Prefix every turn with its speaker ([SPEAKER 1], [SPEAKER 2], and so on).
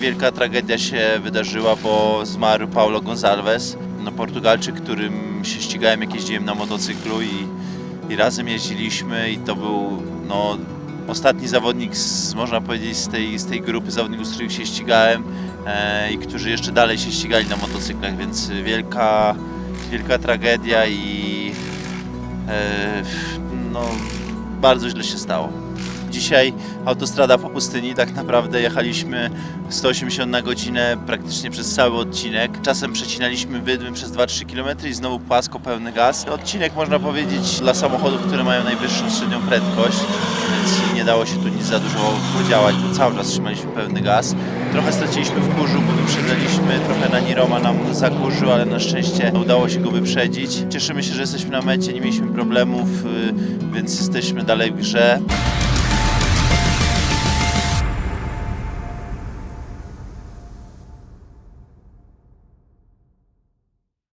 [SPEAKER 1] wielka tragedia się wydarzyła, bo zmarł Paulo Gonçalves, no Portugalczyk, którym się ścigałem, jak jeździłem na motocyklu i, i razem jeździliśmy i to był no, ostatni zawodnik, z, można powiedzieć, z tej, z tej grupy zawodników, z których się ścigałem e, i którzy jeszcze dalej się ścigali na motocyklach, więc wielka, wielka tragedia i e, no, bardzo źle się stało. Dzisiaj autostrada po pustyni, tak naprawdę jechaliśmy 180 na godzinę praktycznie przez cały odcinek. Czasem przecinaliśmy wydmy przez 2-3 km i znowu płasko, pełny gaz. Odcinek można powiedzieć dla samochodów, które mają najwyższą średnią prędkość, więc nie dało się tu nic za dużo podziałać, bo cały czas trzymaliśmy pełny gaz. Trochę straciliśmy w kurzu, bo wyprzedzaliśmy, trochę na Niroma nam zakurzył, ale na szczęście udało się go wyprzedzić. Cieszymy się, że jesteśmy na mecie, nie mieliśmy problemów, y, więc jesteśmy dalej w grze.